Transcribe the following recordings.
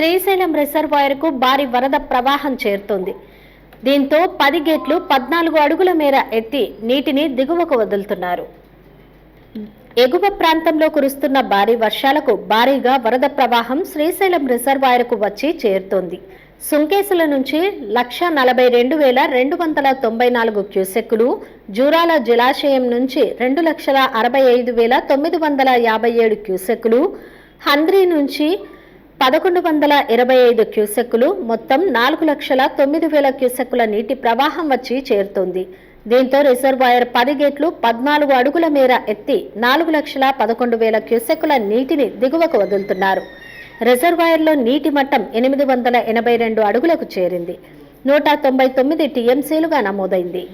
శ్రీశైలం రిజర్వాయర్కు భారీ వరద ప్రవాహం చేరుతోంది. దీంతో పది గేట్లు పద్నాలుగు అడుగుల మేర ఎత్తి నీటిని దిగువకు వదులుతున్నారు. ఎగువ ప్రాంతంలో కురుస్తున్న భారీ వర్షాలకు భారీగా వరద ప్రవాహం శ్రీశైలం రిజర్వాయర్కు వచ్చి చేరుతోంది. సుంకేసుల నుంచి లక్ష నలభై రెండు వేల రెండు వందల తొంభై నాలుగు క్యూసెక్కులు జూరాల జలాశయం నుంచి రెండు లక్షల అరవై ఐదు వేల తొమ్మిది వందల యాభై ఏడు క్యూసెక్కులు హంద్రీ నుంచి పదకొండు వందల ఇరవై ఐదు క్యూసెక్కులు మొత్తం నాలుగు లక్షల తొమ్మిది వేల క్యూసెక్కుల నీటి ప్రవాహం వచ్చి చేరుతోంది. దీంతో రిజర్వాయర్ పది గేట్లు పద్నాలుగు అడుగుల మేర ఎత్తి నాలుగు లక్షల పదకొండు వేల క్యూసెక్కుల నీటిని దిగువకు వదులుతున్నారు. రిజర్వాయర్లో నీటి మట్టం ఎనిమిది వందల ఎనభై రెండు అడుగులకు చేరింది. నూట తొంభై తొమ్మిది టీఎంసీలుగా నమోదైంది.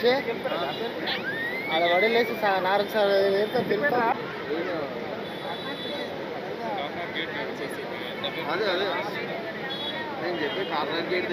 వచ్చి ఆడ వడలేసి నాలుగు సార్ వేస్తే తిరుగుతా అదే అదే. నేను చెప్పి కార్నర్ గేట్